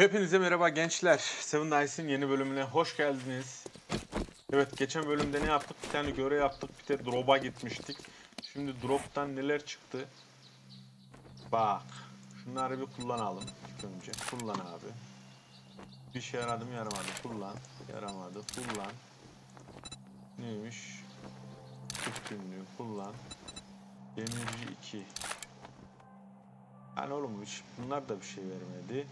Hepinize merhaba gençler. Seven Dices'in yeni bölümüne hoş geldiniz. Evet geçen bölümde ne yaptık? Bir tane görev yaptık. Bir de drop'a gitmiştik. Şimdi drop'tan neler çıktı? Bak. Şunları bir kullanalım ilk önce. Kullan abi. Bir şey yaradı mı yaramadı. Kullan. Yaramadı. Kullan. Neymiş? Türk günlüğü kullan. Demirci 2. Yani oğlum hiç- bunlar da bir şey vermedi.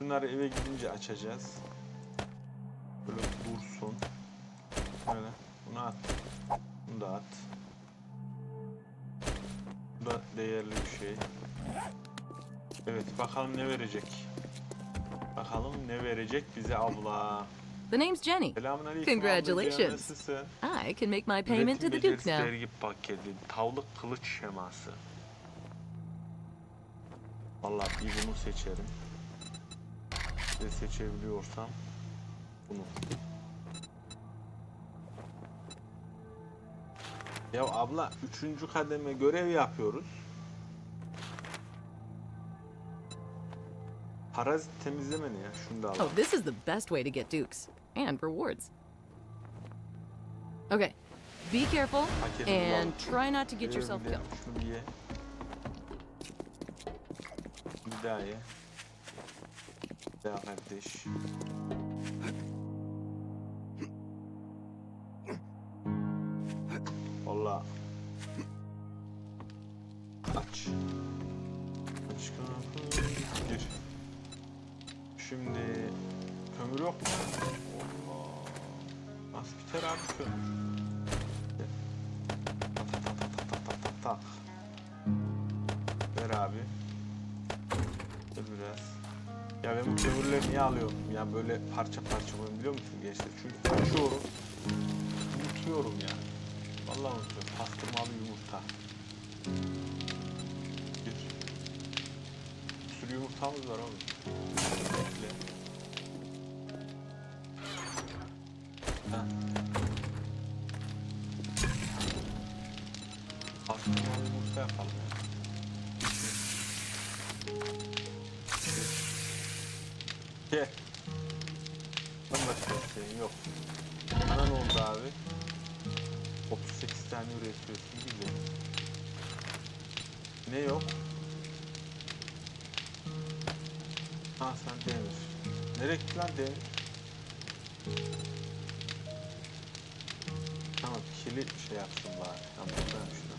Bunları eve gidince açacağız. Böyle dursun. Böyle bunu at. Bunu da at. Bu da değerli bir şey. Evet bakalım ne verecek. Bakalım ne verecek bize abla. The name's Jenny. Congratulations. nasılsın? I can make my payment to the Duke now. Vergi paketi. Tavlık kılıç şeması. Vallahi bir bunu seçerim. Ve seçebiliyorsam bunu. Ya abla üçüncü kademe görev yapıyoruz. Parazit temizleme ne ya? Şunu da Oh, alalım. this is the best way to get Dukes and rewards. Okay, be careful and try not to get yourself bir de killed. Şunu ye. Bir daha ye. Bir daha kardeş. Parça parça bunu biliyor musun gençler? Çünkü açıyorum. Unutuyorum ya. Vallahi unutuyorum. Pastırmalı yumurta. Bir. Sürü yumurtamız var oğlum. Bekle. Ha. Pastırmalı yumurta yapalım ya. Şeyin yok. Bana ne oldu abi? 38 tane üretiyorsun güzel. Ne yok? Ha sen demir. Nereye gitti lan demir? Tamam kili şey yapsın bari. Tamam ben şunu.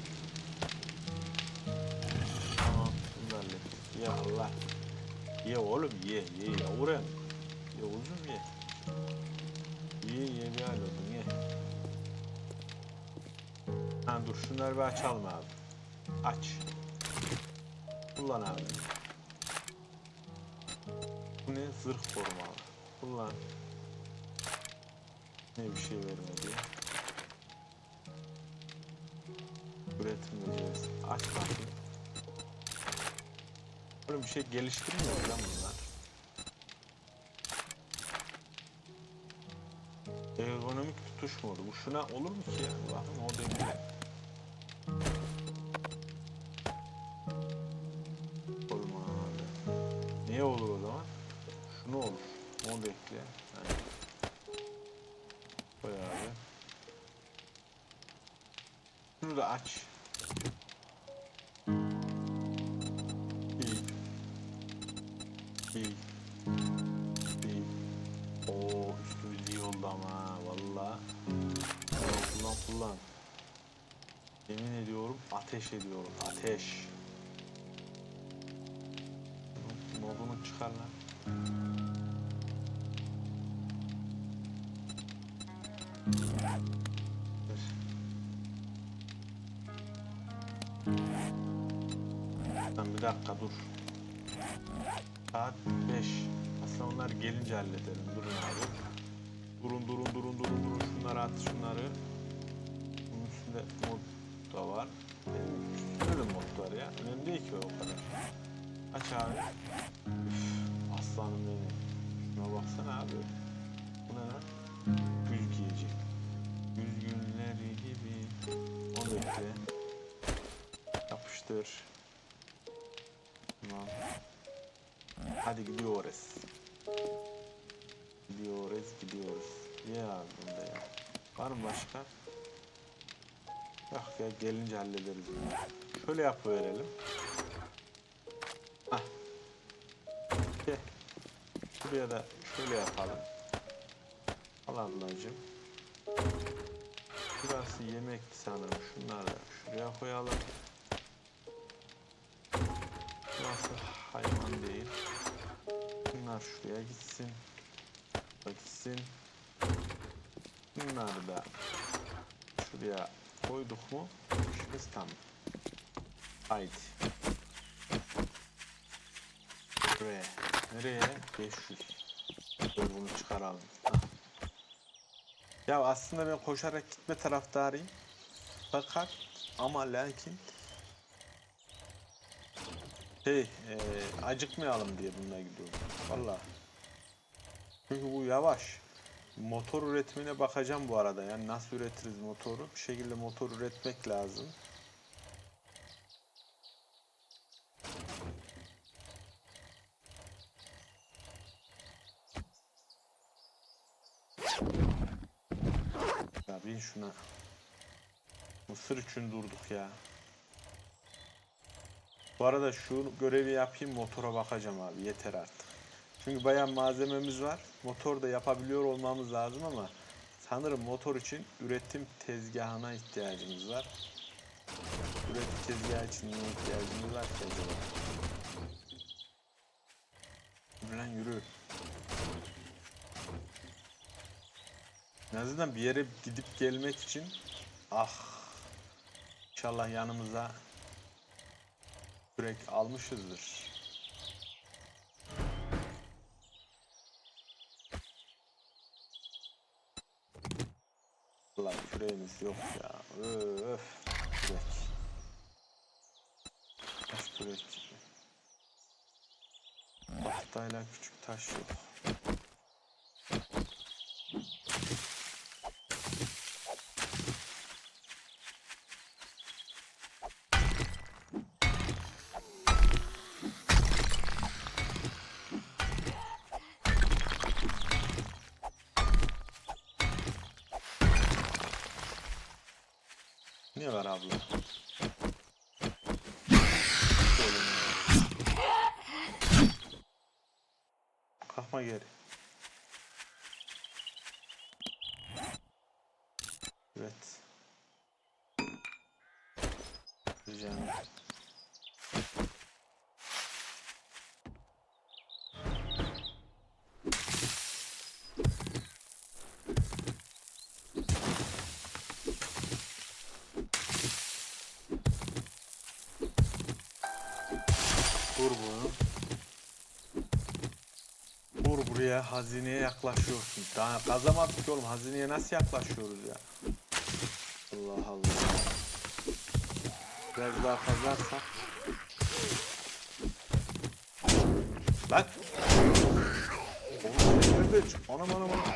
Tamam bunu hallettik. Ya Allah. Ye oğlum ye ye yavrum. Ye uzun ye. Ye ye bir hal oldun ye. Ha dur şunları bir açalım abi. Aç. Kullan abi. Bu ne? Zırh korumalı. Kullan. Ne bir şey vermedi. Üretim becerisi. Aç bakayım. Oğlum bir şey geliştirmiyor lan bunlar. Modu. Bu şuna olur mu ki? Bakın o demir. Abi. Niye olur o zaman? Şunu olur. Onu da ekle. Yani. Koy abi. Şunu da aç. Ateş ediyorum ateş. Modunu çıkar lan. Lan bir dakika dur. Saat 5. Aslında onlar gelince hallederim. Durun abi. Durun durun durun durun durun. Şunları at şunları. Bunun üstünde mod da var. Var ya. Önemli değil ki o kadar. Aç abi. Üf, aslanım benim. Şuna baksana abi. Bu ne lan? Güz giyecek. Güz günleri gibi. Onu ekle. Yapıştır. Tamam. Hadi gidiyoruz. Gidiyoruz, gidiyoruz. Abi bunda ya? Var mı başka? Yok ya gelince hallederiz bunu. Şöyle yapıverelim. Hah. Gel. Buraya da şöyle yapalım. Al ablacığım. Burası yemekti sanırım. Şunları şuraya koyalım. Burası hayvan değil. Bunlar şuraya gitsin. Bak gitsin. Bunları da şuraya koyduk mu? İşimiz tamam. Haydi. Buraya. Nereye? 500. Dur bunu çıkaralım. Ya aslında ben koşarak gitme taraftarıyım. Fakat ama lakin şey e, acıkmayalım diye bununla gidiyorum. Valla. Çünkü bu yavaş. Motor üretimine bakacağım bu arada. Yani nasıl üretiriz motoru? Bir şekilde motor üretmek lazım. Ya bin şuna. Mısır için durduk ya. Bu arada şu görevi yapayım motora bakacağım abi yeter artık. Çünkü bayağı malzememiz var. Motor da yapabiliyor olmamız lazım ama sanırım motor için üretim tezgahına ihtiyacımız var. Üretim tezgahı için niye ihtiyacımız var ki acaba? Lan yürü. En azından bir yere gidip gelmek için ah inşallah yanımıza kürek almışızdır. Allah küreğimiz yok ya. Öf. Kürek. Taş kürek. Tahtayla küçük taş yok. Vur bunu. Vur buraya hazineye yaklaşıyorsun. Daha kazamadık oğlum hazineye nasıl yaklaşıyoruz ya? Allah Allah. Biraz daha kazarsak. Lan! Nerede? çık- Anam anam anam.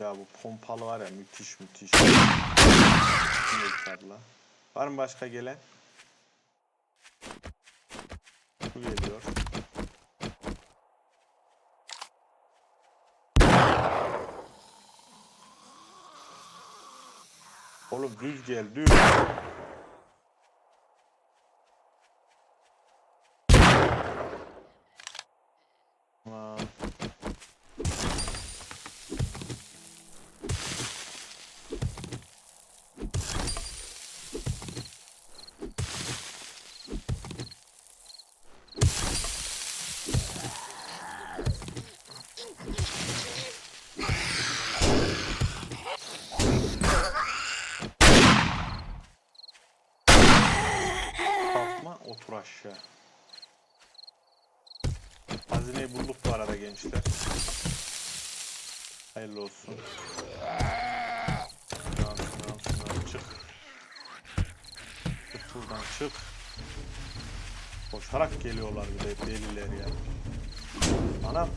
Ya bu pompalı var ya müthiş müthiş. Şimdi tabla. Var mı başka gelen? Bu geliyor. Oğlum düz gel düz. Otur aşağı. Hazineyi bulduk bu arada gençler. Hayırlı olsun. Şuradan, şuradan, şuradan çık. Çık buradan çık. Koşarak geliyorlar bir de deliler ya. Anam.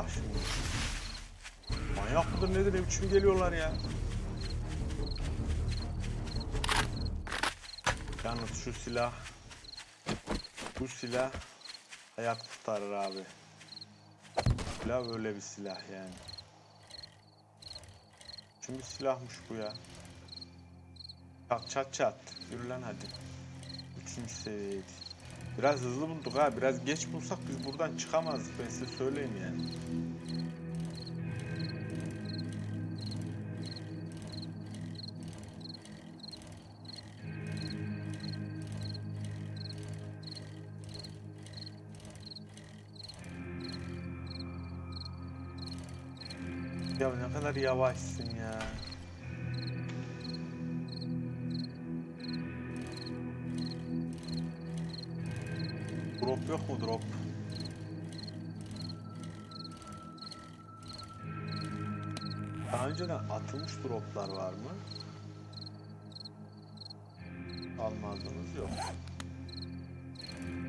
Allah şimdi. Manyak mıdır nedir ne biçim geliyorlar ya. Yalnız şu silah bu silah hayat kurtarır abi. Silah böyle bir silah yani. Çünkü silahmış bu ya. Çat çat çat. Yürü lan hadi. Üçüncü seviyeydi. Biraz hızlı bulduk ha. Biraz geç bulsak biz buradan çıkamazdık. Ben size söyleyeyim yani. Ya ne kadar yavaşsın Drop yok mu drop? Daha önceden atılmış droplar var mı? Almadığınız yok.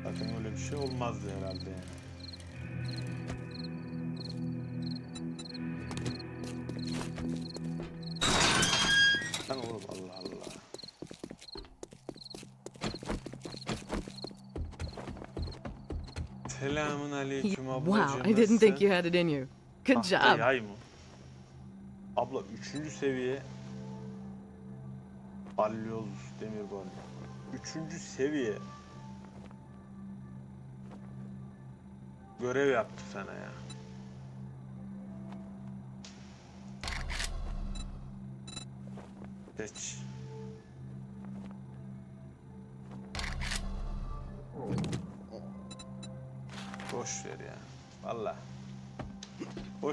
Zaten öyle bir şey olmazdı herhalde yani. Selamun aleyküm ablacığım. Wow, I didn't think you had it in you. Good job. yay mı? Abla üçüncü seviye balyoz demir balyoz. Üçüncü seviye görev yaptı sana ya. Geç.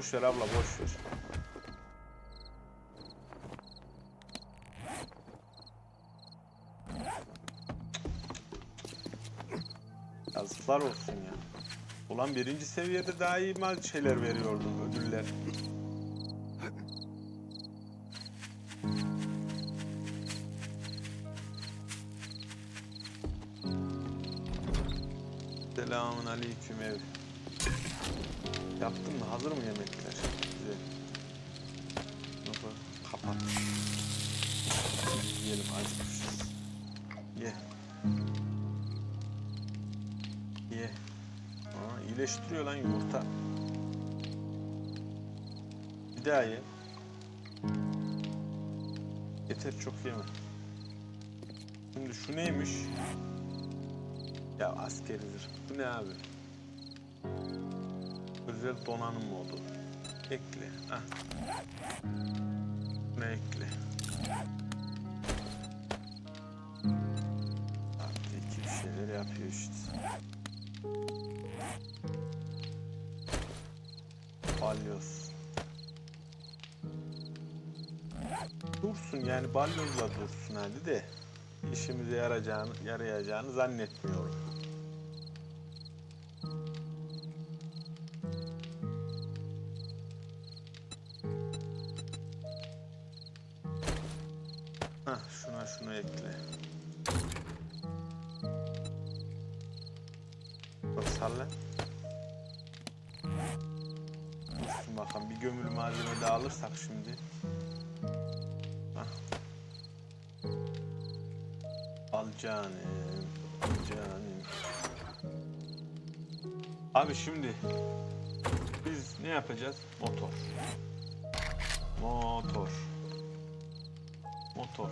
Boş ver abla boş ver. Yazıklar olsun ya. Ulan birinci seviyede daha iyi mal şeyler veriyordum ödüller. Selamun aleyküm ev. Yaptın mı? Hazır mı yemekler? Güzel. Bunu kapat. Yiyelim acıkmışız. Ye. Ye. Aa, iyileştiriyor lan yumurta. Bir daha ye. Yeter çok yeme. Şimdi şu neymiş? Ya askeridir. Bu ne abi? Özel donanım modu. Ekle. Ah. Ne ekle? Artı iki bir şeyler yapıyor işte. Balyoz. Dursun yani balyozla dursun hadi de işimize yarayacağını, yarayacağını zannetmiyorum. Canım. Canım. Abi şimdi biz ne yapacağız? Motor. Motor. Motor.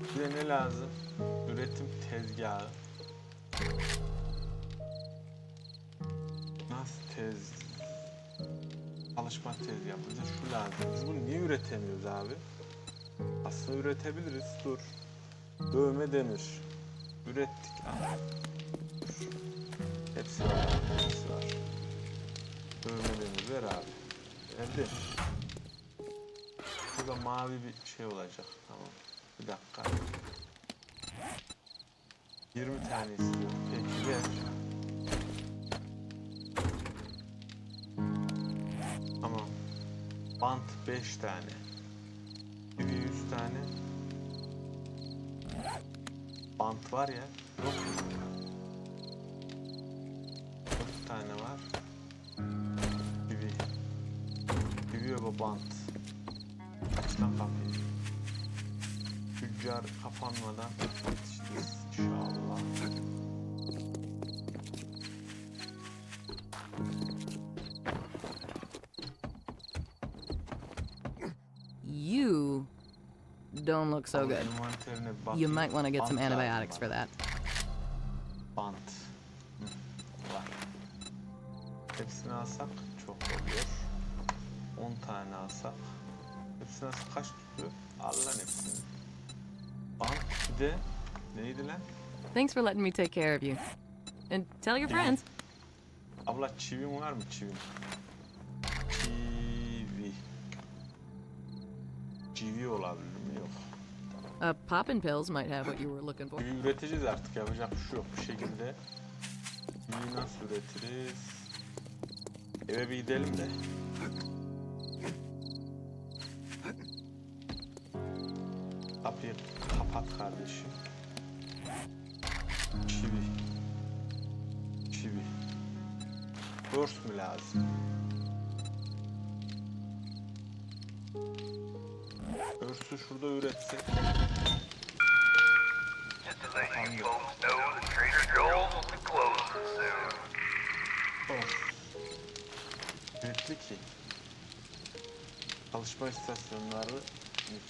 Bize ne lazım? Üretim tezgahı. Nasıl tez? Çalışma tezgahı. Bize şu lazım. Biz bunu niye üretemiyoruz abi? Aslında üretebiliriz. Dur. Dövme demir. Ürettik. Aha. Hepsi var. Hepsi var. Dövme demir ver abi. Verdi. Burada mavi bir şey olacak. Tamam. Bir dakika. 20 tane istiyorum. Peki ver. Tamam. Bant 5 tane. Bir 100 tane. Bant var ya. Yok? 4 tane var. Burada bant. Aç lan kapıyı. Tüccar kapanmadan yetişeceğiz inşallah. You don't look so oh, good. You might want to get some antibiotics for that. Bant. Hı, Var. Hepsini alsak çok oluyor. 10 tane alsak. Hepsini alsak kaç tutuyor? Al lan hepsini. Bant bir de neydi lan? Thanks for letting me take care of you. And tell your friends. Abla çivim var mı çivim? Uh, poppin' pills might have what you were looking for. Üreteceğiz artık yapacak bir şey yok bir şekilde. Çiviyi nasıl üretiriz? Eve bir gidelim de. Kapıyı kapat kardeşim. Çivi. Çivi. Örs mü lazım? Örsü şurada üretsek. You folks know that Trader Joel's will be closing soon. Örs. Üretli ki. Çalışma istasyonları ilk.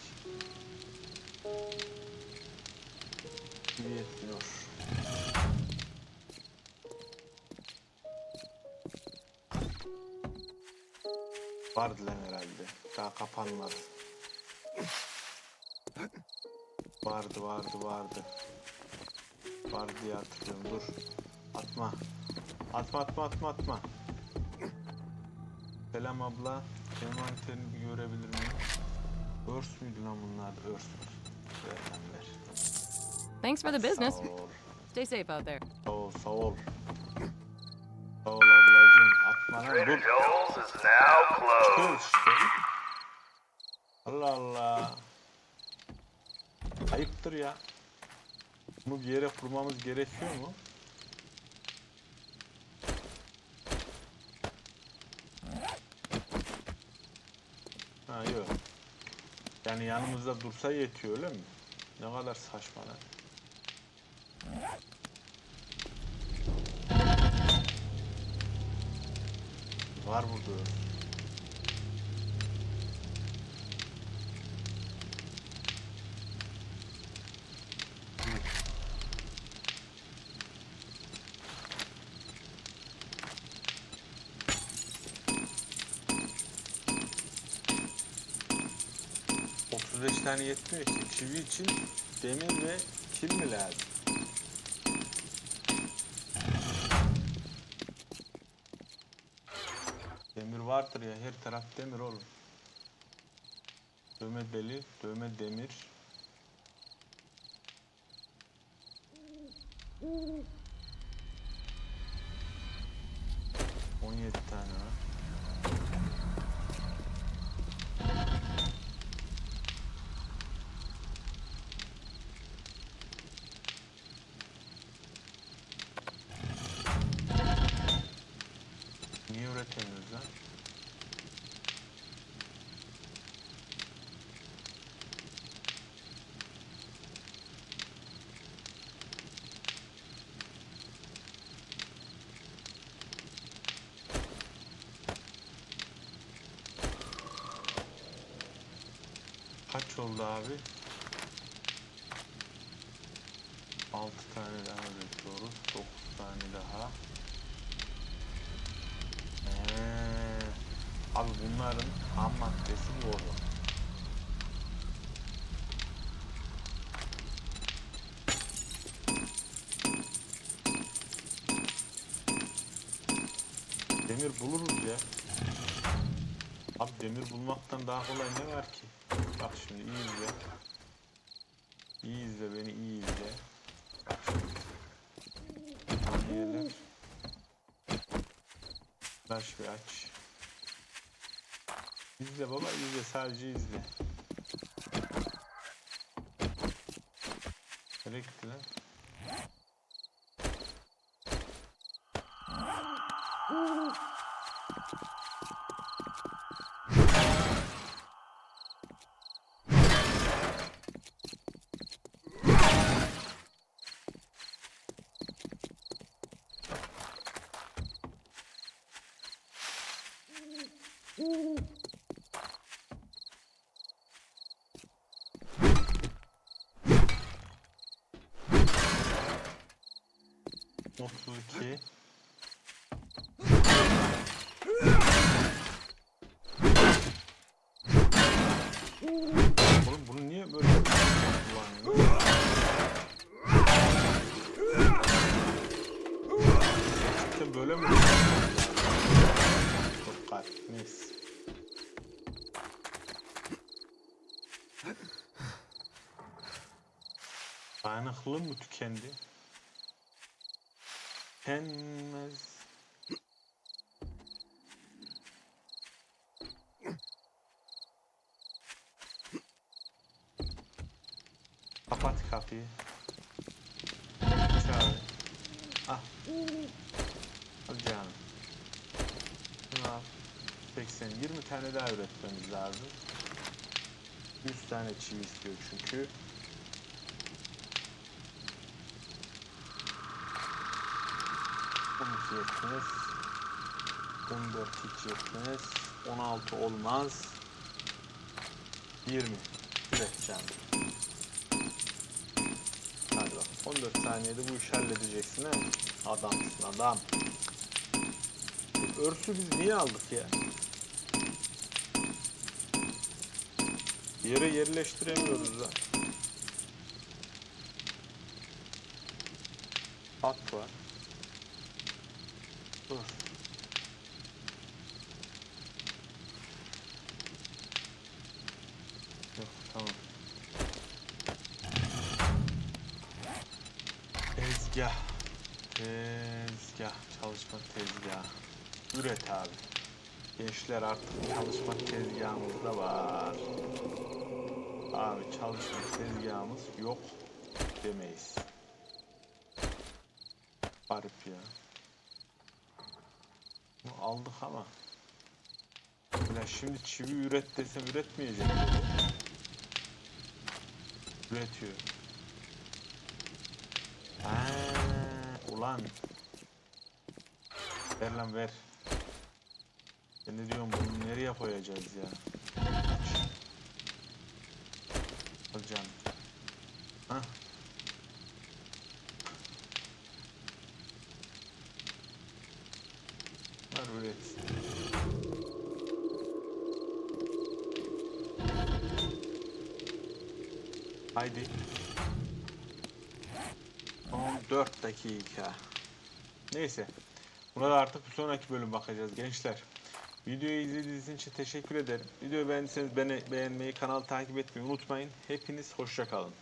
Çivi yetmiyor. Vardı lan herhalde. Daha kapanmadı. Vardı vardı vardı. Vardı diye hatırlıyorum. Dur. Atma. Atma atma atma atma. Selam abla. Envanterini bir görebilir miyim? Örs müydü lan bunlar? Örs. Ver. Thanks for the business. Sağ ol. Stay safe out there. Sağ ol, sağ ol. Sağ ol ablacığım. Atma lan dur. Closed. işte. Allah Allah. Ayıptır ya. Bunu bir yere kurmamız gerekiyor mu? Ha yok. Yani yanımızda dursa yetiyor öyle mi? Ne kadar saçma lan. Var burada. Tane yetmiyor ki. Çivi için demir ve kil mi lazım? Demir vardır ya her taraf demir oğlum. Dövme deli, dövme demir. On yedi tane var. Niye üretemiyoruz lan? Oldu abi? 6 tane daha üretiyoruz. 9 tane daha. Ee, abi bunların ham maddesi oğlum. Demir buluruz ya. Abi demir bulmaktan daha kolay ne var ki? Bak şimdi iyi izle. İyi izle beni iyi izle. Saniyeler. Flash bir aç. İzle baba izle sadece izle. Nereye gitti lan? Otuz iki. Oğlum bunu niye böyle kullanıyor? Gerçekten böyle mi? Çok garip. Neyse. Dayanıklılığım mı tükendi? Tükenmez. Kapat kapıyı. Çağır. Ah. Hadi canım. Şunu al. 80. 20 tane daha üretmemiz lazım. 100 tane çivi istiyor çünkü. On iki yetmez. 14 hiç yetmez. 16 olmaz. 20 üreteceğim. Hadi bak 14 saniyede bu işi halledeceksin he. Adamsın adam. Örsü biz niye aldık ya? Yere yerleştiremiyoruz da. At var. Yok tamam. Tezgah. Tezgah. Çalışma tezgahı. Üret abi. Gençler artık çalışma tezgahımız da var. Abi çalışma tezgahımız yok demeyiz. Garip ya. Aldık ama. Ya şimdi çivi üret desem üretmeyecek. Üretiyor. Ha, ulan. Ver lan ver. Ben de diyorum bunu nereye koyacağız ya? Hocam. Hah. Üretsin. Haydi. Son 4 dakika. Neyse. Buna da artık bir sonraki bölüm bakacağız gençler. Videoyu izlediğiniz için teşekkür ederim. Videoyu beğendiyseniz beni beğenmeyi, kanalı takip etmeyi unutmayın. Hepiniz hoşça kalın.